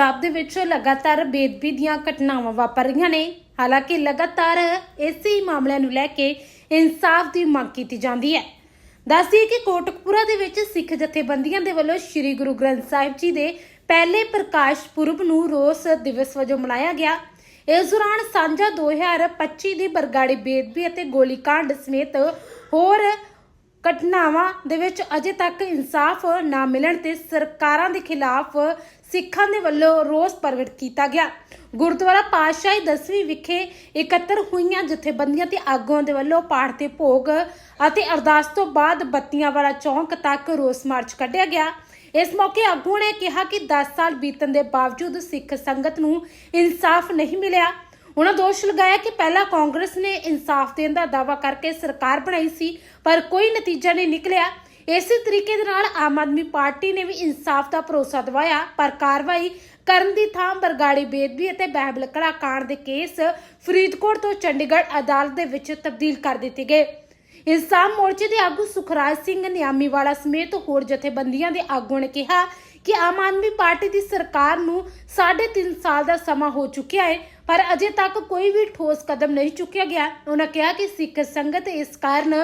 ਪੰਜਾਬ ਦੇ ਵਿੱਚ ਲਗਾਤਾਰ ਬੇਦਬੀ ਦੀਆਂ ਘਟਨਾਵਾਂ ਵਾਪਰ ਰਹੀਆਂ ਨੇ। ਹਾਲਾਂਕਿ ਲਗਾਤਾਰ ਇਸੇ ਮਾਮਲਿਆਂ ਨੂੰ ਲੈ ਕੇ ਇਨਸਾਫ ਦੀ ਮੰਗ ਕੀਤੀ ਜਾਂਦੀ ਹੈ। ਦੱਸਦੀਏ ਕਿ ਕੋਟਕਪੂਰਾ ਦੇ ਵਿੱਚ ਸਿੱਖ ਜਥੇਬੰਦੀਆਂ ਦੇ ਵੱਲੋਂ ਸ੍ਰੀ ਗੁਰੂ ਗ੍ਰੰਥ ਸਾਹਿਬ ਜੀ ਦੇ ਪਹਿਲੇ ਪ੍ਰਕਾਸ਼ ਪੁਰਬ ਨੂੰ ਰੋਸ ਦਿਵਸ ਵਜੋਂ ਮਨਾਇਆ ਗਿਆ। ਇਸ ਦੌਰਾਨ ਸਾਂਝਾ 2025 ਦੀ ਬਰਗਾੜੀ ਬੇਦਬੀ ਅਤੇ ਗੋਲੀकांड ਸਮੇਤ ਹੋਰ ਘਟਨਾਵਾਂ ਦੇ ਵਿੱਚ ਅਜੇ ਤੱਕ ਇਨਸਾਫ ਨਾ ਮਿਲਣ ਤੇ ਸਰਕਾਰਾਂ ਦੇ ਖਿਲਾਫ ਸਿੱਖਾਂ ਦੇ ਵੱਲੋਂ ਰੋਸ ਪ੍ਰਗਟ ਕੀਤਾ ਗਿਆ। ਗੁਰਦੁਆਰਾ ਪਾਤਸ਼ਾਹੀ ਦਸਵੀਂ ਵਿਖੇ ਇਕੱਤਰ ਹੋਈਆਂ ਜਥੇਬੰਦੀਆਂ ਤੇ ਆਗੂਆਂ ਦੇ ਵੱਲੋਂ ਪਾਠ ਤੇ ਭੋਗ ਅਤੇ ਅਰਦਾਸ ਤੋਂ ਬਾਅਦ ਬੱਤੀਆਂ ਵਾਲਾ ਚੌਂਕ ਤੱਕ ਰੋਸ ਮਾਰਚ ਕੱਢਿਆ ਗਿਆ। ਇਸ ਮੌਕੇ ਆਗੂ ਨੇ ਕਿਹਾ ਕਿ 10 ਸਾਲ ਬੀਤਣ ਦੇ ਬਾਵਜੂਦ ਸਿੱਖ ਸੰਗਤ ਨੂੰ ਇਨਸਾਫ ਨਹੀਂ ਮਿਲਿਆ। ਉਹਨਾਂ ਦੋਸ਼ ਲਗਾਇਆ ਕਿ ਪਹਿਲਾਂ ਕਾਂਗਰਸ ਨੇ ਇਨਸਾਫ ਦੇਣ ਦਾ ਦਾਅਵਾ ਕਰਕੇ ਸਰਕਾਰ ਬਣਾਈ ਸੀ, ਪਰ ਕੋਈ ਨਤੀਜਾ ਨਹੀਂ ਨਿਕਲਿਆ। ਇਸੇ ਤਰੀਕੇ ਦੇ ਨਾਲ ਆਮ ਆਦਮੀ ਪਾਰਟੀ ਨੇ ਵੀ ਇਨਸਾਫ ਦਾ ਭਰੋਸਾ ਦਿਵਾਇਆ, ਪਰ ਕਾਰਵਾਈ ਕਰਨ ਦੀ ਥਾਂ ਬਰਗਾੜੀ ਬੇਦਬੀ ਅਤੇ ਬਹਿਬਲ ਕਾਂਡ ਦੇ ਕੇਸ ਫਰੀਦਕੋਟ ਤੋਂ ਚੰਡੀਗੜ੍ਹ ਅਦਾਲਤ ਦੇ ਵਿੱਚ ਤਬਦੀਲ ਕਰ ਦਿੱਤੇ ਗਏ। ਇਨਸਾਫ ਮੋਰਚੇ ਦੇ ਆਗੂ ਸੁਖਰਾਜ ਸਿੰਘ ਨਿਆਮੀਵਾਲਾ ਸਮੇਤ ਹੋਰ ਜਥੇਬੰਦੀਆਂ ਦੇ ਆਗੂਆਂ ਨੇ ਕਿਹਾ ਕਿ ਆਮ ਆਦਮੀ ਪਾਰਟੀ ਦੀ ਸਰਕਾਰ ਨੂੰ 3.5 ਸਾਲ ਦਾ ਸਮਾਂ ਹੋ ਚੁੱਕਿਆ ਹੈ। ਪਰ ਅਜੇ ਤੱਕ ਕੋਈ ਵੀ ਠੋਸ ਕਦਮ ਨਹੀਂ ਚੁੱਕਿਆ ਗਿਆ। ਉਹਨਾਂ ਕਿਹਾ ਕਿ ਸਿੱਖ ਸੰਗਤ ਇਸ ਕਾਰਨ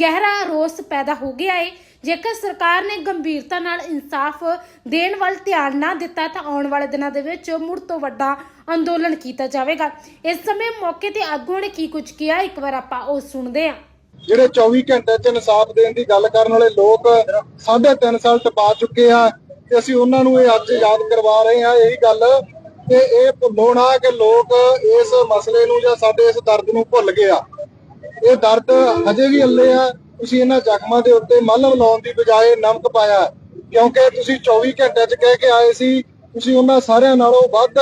ਗਹਿਰਾ ਰੋਸ ਪੈਦਾ ਹੋ ਗਿਆ ਹੈ ਜੇਕਰ ਸਰਕਾਰ ਨੇ ਗੰਭੀਰਤਾ ਨਾਲ ਇਨਸਾਫ ਦੇਣ ਵੱਲ ਧਿਆਨ ਨਾ ਦਿੱਤਾ, ਤਾਂ ਆਉਣ ਵਾਲੇ ਦਿਨਾਂ ਦੇ ਵਿੱਚ ਮੁੜ ਤੋਂ ਵੱਡਾ ਅੰਦੋਲਨ ਕੀਤਾ ਜਾਵੇਗਾ। ਇਸ ਸਮੇਂ ਮੌਕੇ ਤੇ ਆਗੂਆਂ ਨੇ ਕੀ ਕੁਝ ਕਿਹਾ, ਇੱਕ ਵਾਰ ਆਪਾਂ ਉਹ ਸੁਣਦੇ ਹਾਂ। ਜਿਹੜੇ 24 ਘੰਟੇ ਚ ਇਨਸਾਫ ਦੇਣ ਦੀ ਗੱਲ ਕਰਨ ਵਾਲੇ ਲੋਕ ਸਾਢੇ ਤਿੰਨ ਸਾਲ ਟਪਾ ਚੁੱਕੇ ਆ, ਤੇ ਅਸੀਂ ਉਹਨਾਂ ਨੂੰ ਇਹ ਅੱਜ ਯਾਦ ਕਰਵਾ ਰਹੇ ਹਾਂ। ਇਹੀ ਗੱਲ ਕਿ ਇਹ ਭੁੱਲੋ ਨਾ ਕਿ ਲੋਕ ਇਸ ਮਸਲੇ ਨੂੰ ਜਾਂ ਸਾਡੇ ਇਸ ਦਰਦ ਨੂੰ ਭੁੱਲ ਗਏ ਆ। ਇਹ ਦਰਦ ਹਜੇ ਵੀ ਅੱਲੇ ਆ। ਤੁਸੀਂ ਇਹਨਾਂ ਜ਼ਖਮਾਂ ਦੇ ਉੱਤੇ ਮਲਮ ਲਾਉਣ ਦੀ ਬਜਾਏ ਨਮਕ ਪਾਇਆ ਕਿਉਂਕਿ ਤੁਸੀਂ 24 ਘੰਟੇ ਚ ਕਹਿ ਕੇ ਆਏ ਸੀ, ਤੁਸੀਂ ਉਹਨਾਂ ਸਾਰਿਆਂ ਨਾਲੋਂ ਵੱਧ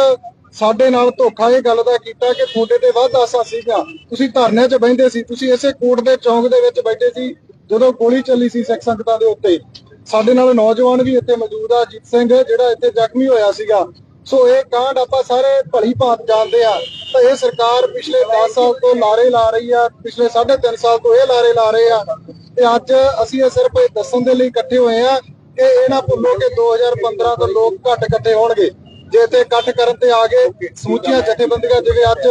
ਸਾਡੇ ਨਾਲ ਧੋਖਾ ਇਹ ਗੱਲ ਦਾ ਕੀਤਾ ਕਿ ਤੁਹਾਡੇ ਤੇ ਵੱਧ ਆਸਾ ਸੀਗਾ ਤੁਸੀਂ ਧਰਨੇ 'ਚ ਬੈਠੇ ਸੀ, ਤੁਸੀਂ ਇਸੇ ਕੋਟ ਦੇ ਚੌਂਕ ਦੇ ਵਿੱਚ ਬੈਠੇ ਸੀ, ਜਦੋਂ ਗੋਲੀ ਚੱਲੀ ਸੀ ਸਿੱਖ ਸੰਗਤਾਂ ਦੇ ਉੱਤੇ। ਸਾਡੇ ਨਾਲ ਨੌਜਵਾਨ ਵੀ ਇੱਥੇ ਮੌਜੂਦ ਆ ਜੀਤ ਸਿੰਘ, ਜਿਹੜਾ ਇੱਥੇ ਜ਼ਖਮੀ ਹੋਇਆ ਸੀਗਾ। ਸੋ ਇਹ ਕਾਂਡ ਆਪਾਂ ਸਾਰੇ ਭਲੀ ਭਾਂਤ ਜਾਣਦੇ ਆ। ਤਾਂ ਇਹ ਸਰਕਾਰ ਪਿਛਲੇ 10 ਸਾਲ ਤੋਂ ਲਾਰੇ ਲਾ ਰਹੀ ਆ, ਪਿਛਲੇ 3.5 ਸਾਲ ਤੋਂ ਇਹ ਲਾਰੇ ਲਾ ਰਹੇ ਆ। ਤੇ ਅੱਜ ਅਸੀਂ ਇਹ ਸਿਰਫ ਇਹ ਦੱਸਣ ਦੇ ਲਈ ਇਕੱਠੇ ਹੋਏ ਆ ਕਿ ਇਹ ਨਾ ਭੁੱਲੋ ਕਿ 2015 ਤੋਂ ਲੋਕ ਘੱਟ ਇਕੱਠੇ ਹੋਣਗੇ। ਜੇ ਤੇ ਇਕੱਠ ਕਰਨ ਤੇ ਆ ਗਏ, ਸਮੁੱਚੀਆਂ ਜਥੇਬੰਦੀਆਂ ਜਿਵੇਂ ਅੱਜ,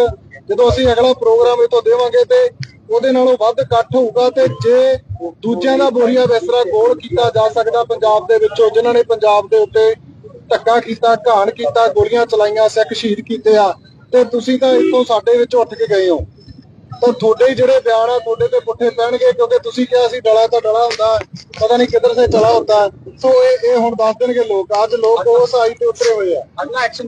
ਜਦੋਂ ਅਸੀਂ ਅਗਲਾ ਪ੍ਰੋਗਰਾਮ ਇਹ ਦੇਵਾਂਗੇ ਤੇ ਉਹਦੇ ਨਾਲੋਂ ਵੱਧ ਇਕੱਠ ਹੋਊਗਾ ਤੇ ਜੇ ਦੂਜਿਆਂ ਦਾ ਬੋਰੀਆ ਵੈਸਰਾ ਗੋਲ ਕੀਤਾ ਜਾ ਸਕਦਾ ਪੰਜਾਬ ਦੇ ਵਿੱਚੋਂ, ਜਿਨ੍ਹਾਂ ਨੇ ਪੰਜਾਬ ਦੇ ਉੱਤੇ ਧੱਕਾ ਕੀਤਾ ਘਾਣ ਕੀਤਾ ਗੋਲੀਆਂ ਚਲਾਈਆਂ ਸਿੱਖ ਸ਼ਹੀਦ ਕੀਤੇ ਆ ਤੇ ਤੁਸੀਂ ਤਾਂ ਇੱਥੋਂ ਸਾਡੇ ਵਿੱਚ ਉੱਠ ਕੇ ਗਏ ਹੋ। ਤਾਂ ਤੁਹਾਡੇ ਜਿਹੜੇ ਬਿਆਨ ਆ ਤੁਹਾਡੇ ਤੇ ਪੁੱਠੇ ਪੈਣਗੇ ਕਿਉਂਕਿ ਤੁਸੀਂ ਕਿਹਾ ਸੀ ਡਲਾ ਤਾਂ ਡਲਾ ਹੁੰਦਾ ਪਤਾ ਨਹੀਂ ਕਿੱਧਰ ਸੇ ਚਲਾ ਹੁੰਦਾ। ਸੋ ਇਹ ਇਹ ਹੁਣ ਦੱਸ ਦੇਣਗੇ ਲੋਕ। ਅੱਜ ਲੋਕ ਉਸ ਆਈ ਤੇ ਉਤਰੇ ਹੋਏ ਆ। ਅਗਲਾ ਐਕਸ਼ਨ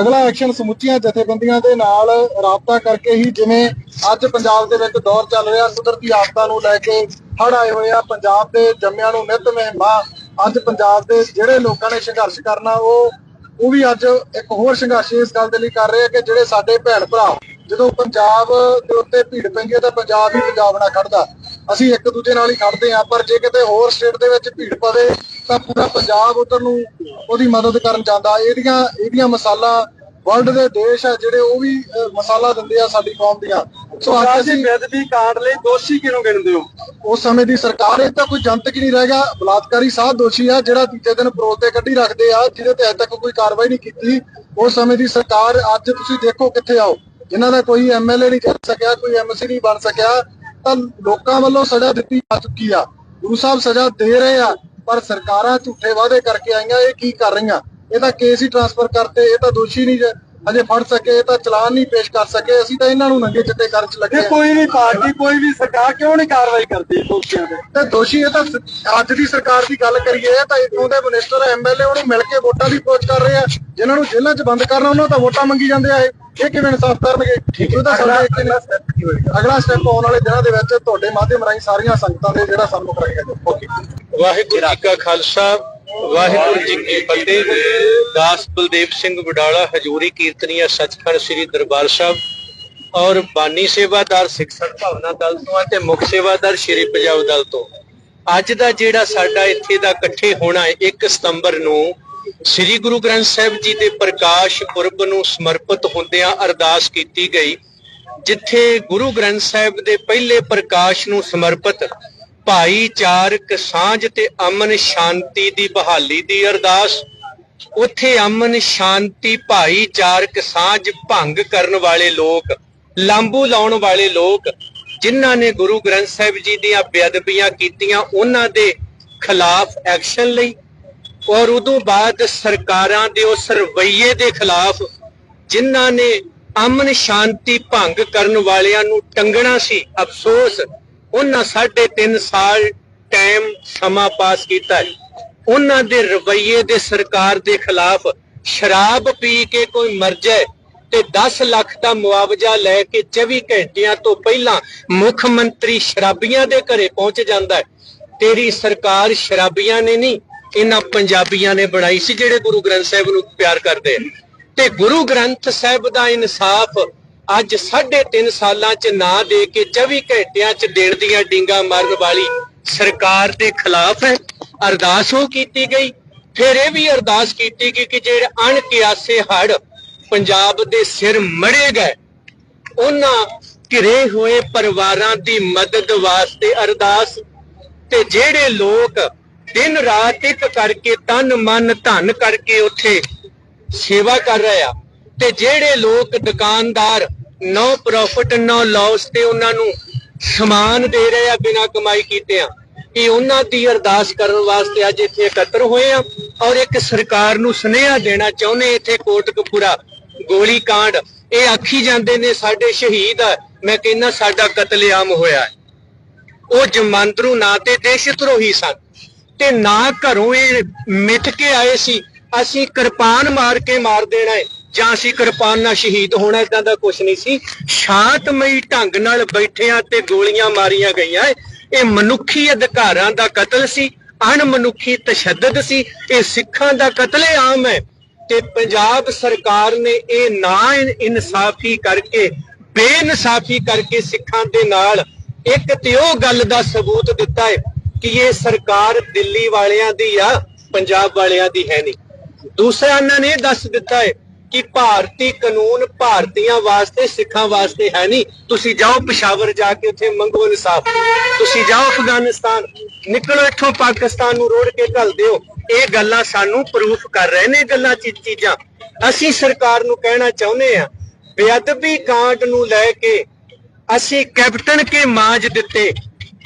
ਅਗਲਾ ਐਕਸ਼ਨ ਸਮੁੱਚੀਆਂ ਜਥੇਬੰਦੀਆਂ ਦੇ ਨਾਲ ਰਾਬਤਾ ਕਰਕੇ ਹੀ ਜਿਵੇਂ ਅੱਜ ਪੰਜਾਬ ਦੇ ਵਿੱਚ ਦੌਰ ਚੱਲ ਰਿਹਾ ਕੁਦਰਤੀ ਆਫਤਾਂ ਨੂੰ ਲੈ ਕੇ ਹੜ੍ਹ ਆਏ ਹੋਏ ਆ ਪੰਜਾਬ ਦੇ ਜੰਮਿਆਂ ਨੂੰ ਨਿਤ ਮਹਿਮਾ ਅੱਜ ਪੰਜਾਬ ਦੇ ਜਿਹੜੇ ਲੋਕਾਂ ਨੇ ਸੰਘਰਸ਼ ਕਰਨਾ, ਉਹ ਉਹ ਵੀ ਅੱਜ ਇੱਕ ਹੋਰ ਸੰਘਰਸ਼ ਇਸ ਗੱਲ ਦੇ ਲਈ ਕਰ ਰਹੇ ਆ ਕਿ ਜਿਹੜੇ ਸਾਡੇ ਭੈਣ ਭਰਾ, ਜਦੋਂ ਪੰਜਾਬ ਦੇ ਉੱਤੇ ਭੀੜ ਪੈਂਦੀ ਹੈ ਤਾਂ ਪੰਜਾਬ ਹੀ ਪੰਜਾਬ ਨਾਲ ਖੜਦਾ ਅਸੀਂ ਇੱਕ ਦੂਜੇ ਨਾਲ ਹੀ ਖੜਦੇ ਆ ਪਰ ਜੇ ਕਿਤੇ ਹੋਰ ਸਟੇਟ ਦੇ ਵਿੱਚ ਭੀੜ ਪਵੇ ਤਾਂ ਪੂਰਾ ਪੰਜਾਬ ਉਧਰ ਨੂੰ ਉਹਦੀ ਮਦਦ ਕਰਨ ਜਾਂਦਾ। ਇਹਦੀਆਂ ਇਹਦੀਆਂ ਮਸਾਲਾ ਵਰਲਡ ਦੇ ਦੇਸ਼ ਆ ਜਿਹੜੇ ਉਹ ਵੀ ਮਸਾਲਾ ਦਿੰਦੇ ਆ ਸਾਡੀ ਕੌਮ ਦੀਆਂ। ਸੋ ਅੱਜ ਅਸੀਂ ਬੇਦਬੀ ਕਾਂਡ ਲਈ ਦੋਸ਼ੀ ਕਿਹਨੂੰ ਗਿਣਦੇ ਹੋ? ਉਸ ਸਮੇਂ ਦੀ ਸਰਕਾਰ ਇਹ ਤਾਂ ਕੋਈ ਜਨਤਕ ਨਹੀਂ ਰਹਿ ਗਿਆ। ਬਲਾਤਕਾਰੀ ਸਾਧ ਦੋਸ਼ੀ ਆ ਜਿਹੜਾ ਤੀਜੇ ਦਿਨ ਪਰੋਲ ਤੇ ਕੱਢੀ ਰੱਖਦੇ ਆ ਜਿਹਦੇ ਤੇ ਅਜੇ ਤੱਕ ਕੋਈ ਕਾਰਵਾਈ ਨਹੀਂ ਕੀਤੀ। ਉਸ ਸਮੇਂ ਦੀ ਸਰਕਾਰ ਅੱਜ ਤੁਸੀਂ ਦੇਖੋ ਕਿੱਥੇ ਆਓ। ਜਿਨ੍ਹਾਂ ਦਾ ਕੋਈ ਐਮਐਲਏ ਨਹੀਂ ਚੱਲ ਸਕਿਆ ਕੋਈ ਐਮਸੀ ਨਹੀਂ ਬਣ ਸਕਿਆ ਤਾਂ ਲੋਕਾਂ ਵੱਲੋਂ ਸਜ਼ਾ ਦਿੱਤੀ ਜਾ ਚੁੱਕੀ ਆ। ਗੁਰੂ ਸਾਹਿਬ ਸਜ਼ਾ ਦੇ ਰਹੇ ਆ ਪਰ ਸਰਕਾਰਾਂ ਝੂਠੇ ਵਾਅਦੇ ਕਰਕੇ ਆਈਆਂ ਇਹ ਕੀ ਕਰ ਰਹੀਆਂ? ਇਹ ਤਾਂ ਕੇਸ ਹੀ ਟ੍ਰਾਂਸਫਰ ਕਰਤੇ ਇਹ ਤਾਂ ਦੋਸ਼ੀ ਨਹੀਂ ਜੇ ਅਜੇ ਫੜ ਸਕੇ ਇਹ ਤਾਂ ਚਲਾਨ ਨਹੀਂ ਪੇਸ਼ ਕਰ ਸਕੇ ਅਸੀਂ ਤਾਂ ਇਹਨਾਂ ਨੂੰ ਨੰਗੇ ਚਿੱਟੇ ਕਰਨ ਚ ਲੱਗੇ ਕੋਈ ਵੀ ਪਾਰਟੀ ਕੋਈ ਵੀ ਸਰਕਾਰ ਕਿਉਂ ਨਹੀਂ ਕਾਰਵਾਈ ਕਰਦੀ ਦੋਸ਼ੀਆਂ ਤੇ? ਤੇ ਦੋਸ਼ੀ ਇਹ ਤਾਂ ਅੱਜ ਦੀ ਸਰਕਾਰ ਦੀ ਗੱਲ ਕਰੀਏ ਤਾਂ ਇਥੋਂ ਦੇ ਮਿਨਿਸਟਰ ਐਮਐਲਏ ਉਹਨੂੰ ਮਿਲ ਕੇ ਵੋਟਾਂ ਦੀ ਪੋਚ ਕਰ ਰਹੇ ਆ। ਜਿਨ੍ਹਾਂ ਨੂੰ ਜੇਲ੍ਹਾਂ 'ਚ ਬੰਦ ਕਰਨਾ ਉਹਨਾਂ ਤਾਂ ਵੋਟਾਂ ਮੰਗੀ ਜਾਂਦੇ ਆ ਇਹ। ਕਿਵੇਂ ਇਨਸਾਫ ਕਰਨਗੇ? ਠੀਕ ਹੈ ਤਾਂ ਸਾਡਾ ਇੱਕ ਅਗਲਾ ਸਟੈਪ ਆਉਣ ਵਾਲੇ ਦਿਨਾਂ ਦੇ ਵਿੱਚ ਤੁਹਾਡੇ ਮਾਧਿਅਮ ਰਾਹੀਂ ਸਾਰੀਆਂ ਸੰਗਤਾਂ ਦੇ ਜਿਹੜਾ ਸਨਮੁਖ ਰੱਖਿਆ ਓਕੇ ਵਾਹਿਗੁਰੂ ਜੀ ਕਾ ਖਾਲਸਾ ਵਾਹਿਗੁਰੂ ਜੀ ਕੀ ਫਤਿਹ। ਦਾਸ ਬਲਦੇਵ ਸਿੰਘ ਵਡਾਲਾ, ਹਜੂਰੀ ਕੀਰਤਨੀਆ, ਸੱਚਖੰਡ ਸ੍ਰੀ ਦਰਬਾਰ ਸਾਹਿਬ ਔਰ ਬਾਨੀ ਸੇਵਾਦਾਰ ਸਿੱਖ ਸਦਭਾਵਨਾ ਦਲ ਤੋਂ ਅਤੇ ਮੁੱਖ ਸੇਵਾਦਾਰ ਸ੍ਰੀ ਪੰਜਾਬ ਦਲ ਤੋਂ। ਅੱਜ ਦਾ ਜਿਹੜਾ ਸਾਡਾ ਇੱਥੇ ਦਾ ਇਕੱਠੇ ਹੋਣਾ ਹੈ 1 ਸਤੰਬਰ ਨੂੰ, ਸ੍ਰੀ ਗੁਰੂ ਗ੍ਰੰਥ ਸਾਹਿਬ ਜੀ ਦੇ ਪ੍ਰਕਾਸ਼ ਪੁਰਬ ਨੂੰ ਸਮਰਪਿਤ ਹੁੰਦਿਆਂ ਅਰਦਾਸ ਕੀਤੀ ਗਈ, ਜਿੱਥੇ ਗੁਰੂ ਗ੍ਰੰਥ ਸਾਹਿਬ ਦੇ ਪਹਿਲੇ ਪ੍ਰਕਾਸ਼ ਨੂੰ ਸਮਰਪਿਤ ਭਾਈਚਾਰਕ ਸਾਂਝ ਤੇ ਅਮਨ ਸ਼ਾਂਤੀ ਦੀ ਬਹਾਲੀ ਦੀ ਅਰਦਾਸ। ਉੱਥੇ ਅਮਨ ਸ਼ਾਂਤੀ, ਭਾਈਚਾਰਕ ਸਾਂਝ ਭੰਗ ਕਰਨ ਵਾਲੇ ਲੋਕ ਲਾਂਬੂ ਲਾਉਣ ਵਾਲੇ ਲੋਕ, ਜਿਨ੍ਹਾਂ ਨੇ ਗੁਰੂ ਗ੍ਰੰਥ ਸਾਹਿਬ ਜੀ ਦੀਆਂ ਬੇਅਦਬੀਆਂ ਕੀਤੀਆਂ, ਉਹਨਾਂ ਦੇ ਖਿਲਾਫ ਐਕਸ਼ਨ ਲਈ ਔਰ ਉਦੋਂ ਬਾਅਦ ਸਰਕਾਰਾਂ ਦੇ ਉਸ ਰਵੱਈਏ ਦੇ ਖਿਲਾਫ ਜਿਨ੍ਹਾਂ ਨੇ ਅਮਨ ਸ਼ਾਂਤੀ ਭੰਗ ਕਰਨ ਵਾਲਿਆਂ ਨੂੰ ਟੰਗਣਾ ਸੀ। ਅਫਸੋਸ ਉਹਨਾਂ ਸਾਢੇ ਤਿੰਨ ਸਾਲ ਟਾਈਮ ਸਮਾਂ ਪਾਸ ਕੀਤਾ ਉਹਨਾਂ ਦੇ ਰਵੱਈਏ ਦੇ ਸਰਕਾਰ ਦੇ ਖਿਲਾਫ ਸ਼ਰਾਬ ਪੀ ਕੇ ਕੋਈ ਮਰ ਜਾਏ ਤੇ 10 ਲੱਖ ਦਾ ਮੁਆਵਜ਼ਾ ਲੈ ਕੇ 24 ਘੰਟਿਆਂ ਤੋਂ ਪਹਿਲਾਂ ਮੁੱਖ ਮੰਤਰੀ ਸ਼ਰਾਬੀਆਂ ਦੇ ਘਰੇ ਪਹੁੰਚ ਜਾਂਦਾ ਹੈ। ਤੇਰੀ ਸਰਕਾਰ ਸ਼ਰਾਬੀਆਂ ਨੇ ਨਹੀਂ, ਇਹਨਾਂ ਪੰਜਾਬੀਆਂ ਨੇ ਬਣਾਈ ਸੀ, ਜਿਹੜੇ ਗੁਰੂ ਗ੍ਰੰਥ ਸਾਹਿਬ ਨੂੰ ਪਿਆਰ ਕਰਦੇ ਤੇ ਗੁਰੂ ਗ੍ਰੰਥ ਸਾਹਿਬ ਦਾ ਇਨਸਾਫ ਅੱਜ 3.5 ਸਾਲਾਂ ਚ ਨਾ ਦੇ ਕੇ 24 ਘੰਟਿਆਂ ਚ ਦੇਣ ਦੀਆਂ ਡਿੰਗਾ ਮਾਰਨ ਵਾਲੀ ਸਰਕਾਰ ਦੇ ਖਿਲਾਫ ਹੈ, ਅਰਦਾਸ ਉਹ ਕੀਤੀ ਗਈ। ਫਿਰ ਇਹ ਵੀ ਅਰਦਾਸ ਕੀਤੀ ਗਈ ਕਿ ਜਿਹੜੇ ਅਣਕਿਆਸੇ ਹੜ ਪੰਜਾਬ ਦੇ ਸਿਰ ਮੜੇ ਗਏ, ਉਹਨਾਂ ਘਿਰੇ ਹੋਏ ਪਰਿਵਾਰਾਂ ਦੀ ਮਦਦ ਵਾਸਤੇ ਅਰਦਾਸ ਤੇ ਜਿਹੜੇ ਲੋਕ ਦਿਨ ਰਾਤ ਇੱਕ ਕਰਕੇ ਤਨ ਮਨ ਧਨ ਕਰਕੇ ਉੱਥੇ ਸੇਵਾ ਕਰ ਰਹੇ ਆ ਤੇ ਜਿਹੜੇ ਲੋਕ ਦੁਕਾਨਦਾਰ ਨੋ ਪ੍ਰੋਫਿਟ ਨੋ ਲਾਸ ਤੇ ਉਹਨਾਂ ਨੂੰ ਸਮਾਨ ਦੇ ਰਹੇ ਆ ਬਿਨਾਂ ਕਮਾਈ ਕੀਤੇ ਆ। ਇਹ ਉਹਨਾਂ ਦੀ ਅਰਦਾਸ ਕਰਨ ਵਾਸਤੇ ਅੱਜ ਇੱਥੇ ਇਕੱਤਰ ਹੋਏ ਆ ਔਰ ਇੱਕ ਸਰਕਾਰ ਨੂੰ ਸੁਨੇਹਾ ਦੇਣਾ ਚਾਹੁੰਦੇ ਇੱਥੇ ਕੋਟਕਪੂਰਾ ਗੋਲੀ ਕਾਂਡ। ਇਹ ਆਖੀ ਜਾਂਦੇ ਨੇ, ਸਾਡੇ ਸ਼ਹੀਦ ਮੈਂ ਕਹਿੰਦਾ ਸਾਡਾ ਕਤਲੇਆਮ ਹੋਇਆ ਉਹ ਜਮਾਂਦਰੂ ਨਾ ਤੇ ਦੇਸ਼ ਧਰੋਹੀ ਸਨ ਤੇ ਨਾ ਘਰੋਂ ਇਹ ਮਿੱਥ ਕੇ ਆਏ ਸੀ। ਅਸੀਂ ਕਿਰਪਾਨ ਮਾਰ ਕੇ ਮਾਰ ਦੇਣਾ ਹੈ। ਜਾਂ ਅਸੀਂ ਕਿਰਪਾਨ ਨਾਲ ਸ਼ਹੀਦ ਹੋਣਾ ਇਦਾਂ ਦਾ ਕੁਝ ਨਹੀਂ ਸੀ। ਸ਼ਾਂਤਮਈ ਢੰਗ ਨਾਲ ਬੈਠਿਆਂ ਤੇ ਗੋਲੀਆਂ ਮਾਰੀਆਂ ਗਈਆਂ। ਹੈ। ਇਹ ਮਨੁੱਖੀ ਅਧਿਕਾਰਾਂ ਦਾ ਕਤਲ ਸੀ ਅਣਮਨੁੱਖੀ ਤਸ਼ੱਦਦ ਸੀ, ਇਹ ਸਿੱਖਾਂ ਦਾ ਕਤਲੇਆਮ ਹੈ। ਤੇ ਪੰਜਾਬ ਸਰਕਾਰ ਨੇ ਇਹ ਨਾ ਇਨ- ਇਨਸਾਫੀ ਕਰਕੇ, ਬੇਇਨਸਾਫੀ ਕਰਕੇ ਸਿੱਖਾਂ ਦੇ ਨਾਲ ਇੱਕ ਤੇ ਉਹ ਗੱਲ ਦਾ ਸਬੂਤ ਦਿੱਤਾ ਹੈ ਕਿ ਇਹ ਸਰਕਾਰ ਦਿੱਲੀ ਵਾਲਿਆਂ ਦੀ ਆ, ਪੰਜਾਬ ਵਾਲਿਆਂ ਦੀ ਹੈ ਨਹੀਂ। ਦੂਸਰਾ ਇਹਨਾਂ ਨੇ ਇਹ ਦੱਸ ਦਿੱਤਾ ਹੈ ਕਿ ਭਾਰਤੀ ਕਾਨੂੰਨ ਭਾਰਤੀਆਂ ਵਾਸਤੇ, ਸਿੱਖਾਂ ਵਾਸਤੇ ਹੈ ਨਹੀਂ। ਤੁਸੀਂ ਜਾਓ ਪਿਸ਼ਾਵਰ ਜਾ ਕੇ ਉੱਥੇ ਮੰਗੋ ਇਨਸਾਫ ਤੁਸੀਂ ਜਾਓ ਅਫਗਾਨਿਸਤਾਨ। ਨਿਕਲੋ ਇੱਥੋਂ ਪਾਕਿਸਤਾਨ ਨੂੰ ਰੋੜ ਕੇ ਘੱਲ ਦਿਓ। ਇਹ ਗੱਲਾਂ ਸਾਨੂੰ ਪ੍ਰੂਫ ਕਰ ਰਹੇ ਨੇ ਗੱਲਾਂ ਚੀਜ਼ਾਂ। ਅਸੀਂ ਸਰਕਾਰ ਨੂੰ ਕਹਿਣਾ ਚਾਹੁੰਦੇ ਆ ਬੇਅਦਬੀ ਕਾਂਡ ਨੂੰ ਲੈ ਕੇ ਅਸੀਂ ਕੈਪਟਨ ਕੇ ਮਾਂਜ ਦਿੱਤੇ,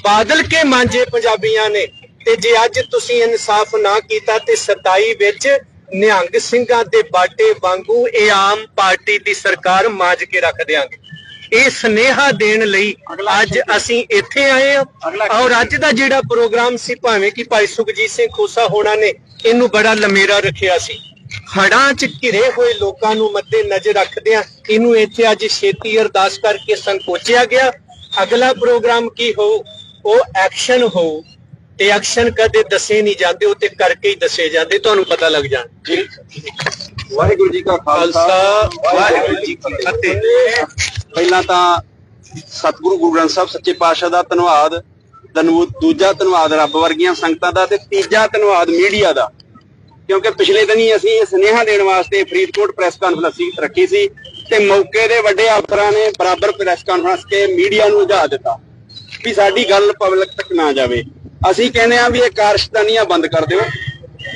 ਬਾਦਲ ਕੇ ਮਾਂਜੇ ਪੰਜਾਬੀਆਂ ਨੇ, ਤੇ ਜੇ ਅੱਜ ਤੁਸੀਂ ਇਨਸਾਫ ਨਾ ਕੀਤਾ ਤੇ 27 ਵਿੱਚ ਨਿਹੰਗ ਸਿੰਘਾਂ ਦੇ ਬਾਟੇ ਵਾਂਗੂ ਇਹ ਆਮ ਪਾਰਟੀ ਦੀ ਸਰਕਾਰ ਮਾਂਜ ਕੇ ਰੱਖ ਦਿਆਂਗੇ। ਇਹ ਸਨੇਹਾ ਦੇਣ ਲਈ ਅੱਜ ਅਸੀਂ ਇੱਥੇ ਆਏ ਹਾਂ। ਔਰ ਅੱਜ ਦਾ ਜਿਹੜਾ ਪ੍ਰੋਗਰਾਮ ਸੀ ਭਾਵੇਂ ਕਿ ਭਾਈ ਸੁਖਜੀਤ ਸਿੰਘ ਖੋਸਾ ਹੋਣਾ ਨੇ ਇਹਨੂੰ ਬੜਾ ਲੰਮੇਰਾ ਰੱਖਿਆ ਸੀ। ਹੜਾਂ 'ਚ ਘਿਰੇ ਹੋਏ ਲੋਕਾਂ ਨੂੰ ਮੱਦੇ ਨਜ਼ਰ ਰੱਖਦਿਆਂ ਇਹਨੂੰ ਇੱਥੇ ਅੱਜ ਛੇਤੀ ਅਰਦਾਸ ਕਰਕੇ ਸੰਕੋਚਿਆ ਗਿਆ। ਅਗਲਾ ਪ੍ਰੋਗਰਾਮ ਕੀ ਹੋਊ? ਉਹ ਐਕਸ਼ਨ ਹੋਊ। ਤੇ ਐਕਸ਼ਨ ਕਦੇ ਦੱਸੇ ਨਹੀਂ ਜਾਂਦੇ ਉਹ ਤੇ ਕਰਕੇ ਹੀ ਦੱਸੇ ਜਾਂਦੇ ਤੁਹਾਨੂੰ ਪਤਾ ਲੱਗ ਜਾਣ। ਜੀ। ਵਾਹਿਗੁਰੂ ਜੀ ਕਾ ਖਾਲਸਾ ਵਾਹਿਗੁਰੂ ਜੀ ਕੀ ਫਤਿਹ। ਪਹਿਲਾਂ ਤਾਂ ਸਤਿਗੁਰੂ ਗੁਰੂ ਗ੍ਰੰਥ ਸਾਹਿਬ ਸੱਚੇ ਪਾਤਸ਼ਾਹ ਦਾ ਧੰਨਵਾਦ ਦਨੂ- ਦੂਜਾ ਧੰਨਵਾਦ ਰੱਬ ਵਰਗੀਆਂ ਸੰਗਤਾਂ ਦਾ ਤੇ ਤੀਜਾ ਧੰਨਵਾਦ ਮੀਡੀਆ ਦਾ। ਕਿਉਂਕਿ ਪਿਛਲੇ ਦਿਨੀ ਅਸੀਂ ਇਹ ਸੁਨੇਹਾ ਦੇਣ ਵਾਸਤੇ ਫਰੀਦਕੋਟ ਪ੍ਰੈਸ ਕਾਨਫਰੰਸ ਰੱਖੀ ਸੀ ਤੇ ਮੌਕੇ ਦੇ ਵੱਡੇ ਅਫਸਰਾਂ ਨੇ ਬਰਾਬਰ ਪ੍ਰੈਸ ਕਾਨਫਰੰਸ ਕੇ ਮੀਡੀਆ ਨੂੰ ਉਜਾ ਦਿੱਤਾ ਵੀ ਸਾਡੀ ਗੱਲ ਪਬਲਿਕ ਤੱਕ ਨਾ ਜਾਵੇ। ਅਸੀਂ ਕਹਿੰਦੇ ਆ ਵੀ ਇਹ ਕਾਰਸ਼ਤਾਨੀਆਂ ਬੰਦ ਕਰ ਦਿਓ।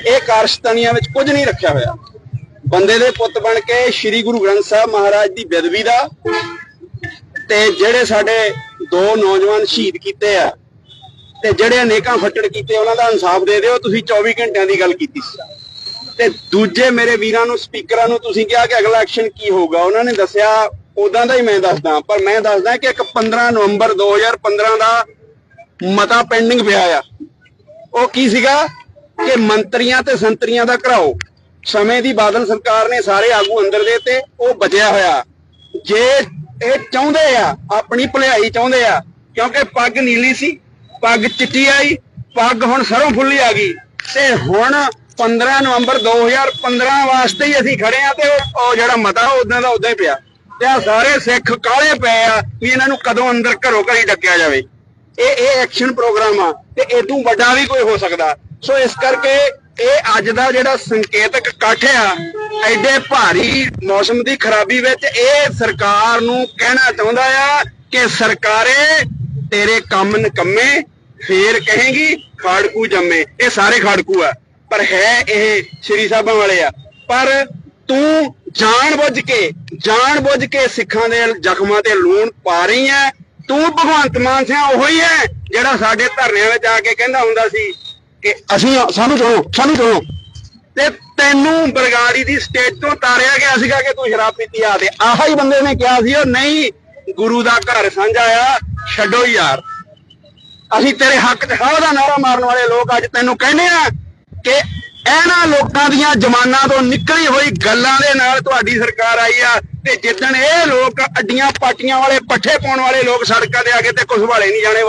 ਇਹ ਕਾਰਸ਼ਤਾਨੀਆਂ ਵਿੱਚ ਕੁਝ ਨਹੀਂ ਰੱਖਿਆ ਹੋਇਆ। ਬੰਦੇ ਦੇ ਪੁੱਤ ਬਣ ਕੇ ਸ੍ਰੀ ਗੁਰੂ ਗ੍ਰੰਥ ਸਾਹਿਬ ਮਹਾਰਾਜ ਦੀ ਬੇਦਬੀ ਦਾ ਤੇ ਜਿਹੜੇ ਸਾਡੇ ਦੋ ਨੌਜਵਾਨ ਸ਼ਹੀਦ ਕੀਤੇ ਆ ਤੇ ਜਿਹੜੇ ਅਨੇਕਾਂ ਫੱਟੜ ਕੀਤੇ ਉਹਨਾਂ ਦਾ ਇਨਸਾਫ ਦੇ ਦਿਓ। ਤੁਸੀਂ 24 ਘੰਟਿਆਂ ਦੀ ਗੱਲ ਕੀਤੀ ਸੀ। ਤੇ ਦੂਜੇ ਮੇਰੇ ਵੀਰਾਂ ਨੂੰ, ਸਪੀਕਰਾਂ ਨੂੰ ਤੁਸੀਂ ਕਿਹਾ ਕਿ ਅਗਲਾ ਐਕਸ਼ਨ ਕੀ ਹੋਊਗਾ, ਉਹਨਾਂ ਨੇ ਦੱਸਿਆ ਉਦਾਂ ਦਾ ਹੀ ਮੈਂ ਦੱਸਦਾ, ਪਰ ਮੈਂ ਦੱਸਦਾ ਕਿ ਇੱਕ 15 ਨਵੰਬਰ 2015 ਦਾ ਮਤਾ ਪੈਂਡਿੰਗ ਪਿਆ ਆ। ਉਹ ਕੀ ਸੀਗਾ? ਕਿ ਮੰਤਰੀਆਂ ਤੇ ਸੰਤਰੀਆਂ ਦਾ ਘਰਾਓ। ਸਮੇਂ ਦੀ ਬਾਦਲ ਸਰਕਾਰ ਨੇ ਸਾਰੇ ਆਗੂ ਅੰਦਰ ਦੇ ਤੇ ਉਹ ਬਚਿਆ ਹੋਇਆ। ਜੇ ਇਹ ਚਾਹੁੰਦੇ ਆ, ਆਪਣੀ ਭਲਾਈ ਚਾਹੁੰਦੇ ਆ, ਕਿਉਂਕਿ ਪੱਗ ਨੀਲੀ ਸੀ, ਪੱਗ ਚਿੱਟੀ ਆਈ, ਪੱਗ ਹੁਣ ਸਰੋਂ ਫੁੱਲੀ ਆ ਗਈ। ਤੇ ਹੁਣ 15 ਨਵੰਬਰ 2015 ਵਾਸਤੇ ਹੀ ਅਸੀਂ ਖੜੇ ਆ ਤੇ ਉਹ ਜਿਹੜਾ ਮਤਾ ਉਦਾਂ ਦਾ ਉਦਾਂ ਹੀ ਪਿਆ। ਤੇ ਆ ਸਾਰੇ ਸਿੱਖ ਕਾਲੇ ਪਏ ਆ ਵੀ ਇਹਨਾਂ ਨੂੰ ਕਦੋਂ ਅੰਦਰ ਘਰੋਂ ਘਰੀ ਡੱਕਿਆ ਜਾਵੇ। ਇਹ ਇਹ ਐਕਸ਼ਨ ਪ੍ਰੋਗਰਾਮ ਆ ਤੇ ਇਦੋਂ ਵੱਡਾ ਵੀ ਕੋਈ ਹੋ ਸਕਦਾ। ਸੋ ਇਸ ਕਰਕੇ ਇਹ ਅੱਜ ਦਾ ਜਿਹੜਾ ਸੰਕੇਤਕ ਇਕੱਠ ਆ, ਐਡੇ ਭਾਰੀ ਮੌਸਮ ਦੀ ਖਰਾਬੀ ਵਿੱਚ ਇਹ ਸਰਕਾਰ ਨੂੰ ਕਹਿਣਾ ਚਾਹੁੰਦਾ ਆ ਕਿ ਸਰਕਾਰੇ ਤੇਰੇ ਕੰਮ ਨਕੰਮੇ, ਫੇਰ ਕਹੇਗੀ ਖਾੜਕੂ ਜੰਮੇ। ਇਹ ਸਾਰੇ ਖਾੜਕੂ ਆ, ਪਰ ਹੈ ਇਹ ਸ਼੍ਰੀ ਸਾਹਿਬਾਂ ਵਾਲੇ ਆ। ਪਰ ਤੂੰ ਜਾਣ ਬੁੱਝ ਕੇ, ਜਾਣ ਬੁੱਝ ਕੇ ਸਿੱਖਾਂ ਦੇ ਜ਼ਖਮਾਂ ਤੇ ਲੂਣ ਪਾ ਰਹੀ ਹੈ ਤੂੰ ਭਗਵੰਤ ਮਾਨ ਸਿੰਘ ਉਹੀ ਹੈ ਜਿਹੜਾ ਸਾਡੇ ਧਰਨਿਆਂ ਵਿੱਚ ਆ ਕੇ ਕਹਿੰਦਾ ਹੁੰਦਾ ਸੀ ਕਿ ਅਸੀਂ ਸਾਨੂੰ ਚੁਣੋ ਸਾਨੂੰ ਚੁਣੋ ਤੇ ਤੈਨੂੰ ਬਰਗਾੜੀ ਦੀ ਸਟੇਜ ਤੋਂ ਤਾਰਿਆ ਗਿਆ ਸੀਗਾ ਕਿ ਤੂੰ ਸ਼ਰਾਬ ਪੀਤੀ ਆ ਤੇ ਆਹ ਹੀ ਬੰਦੇ ਨੇ ਕਿਹਾ ਸੀ, ਉਹ ਨਹੀਂ, ਗੁਰੂ ਦਾ ਘਰ ਸਾਂਝਾ ਆ ਛੱਡੋ ਯਾਰ। ਅਸੀਂ ਤੇਰੇ ਹੱਕ 'ਚ ਹਾਂ ਦਾ ਨਾਰਾ ਮਾਰਨ ਵਾਲੇ ਲੋਕ ਅੱਜ ਤੈਨੂੰ ਕਹਿੰਦੇ ਆ ਕਿ ਇਹਨਾਂ ਲੋਕਾਂ ਦੀਆਂ ਜ਼ਮਾਨਾਂ ਤੋਂ ਨਿਕਲੀ ਹੋਈ ਗੱਲਾਂ ਦੇ ਨਾਲ ਤੁਹਾਡੀ ਸਰਕਾਰ ਆਈ ਆ ਤੇ ਜਿੱਦਣ ਇਹ ਲੋਕ ਅੱਡੀਆਂ ਪਾਟੀਆਂ ਵਾਲੇ ਪੱਠੇ ਪਾਉਣ ਵਾਲੇ ਲੋਕ ਸੜਕਾਂ ਤੇ ਆ ਕੇ ਤੇ ਕੁਝ ਵਾਲੇ ਨਹੀਂ ਜਾਣੇ।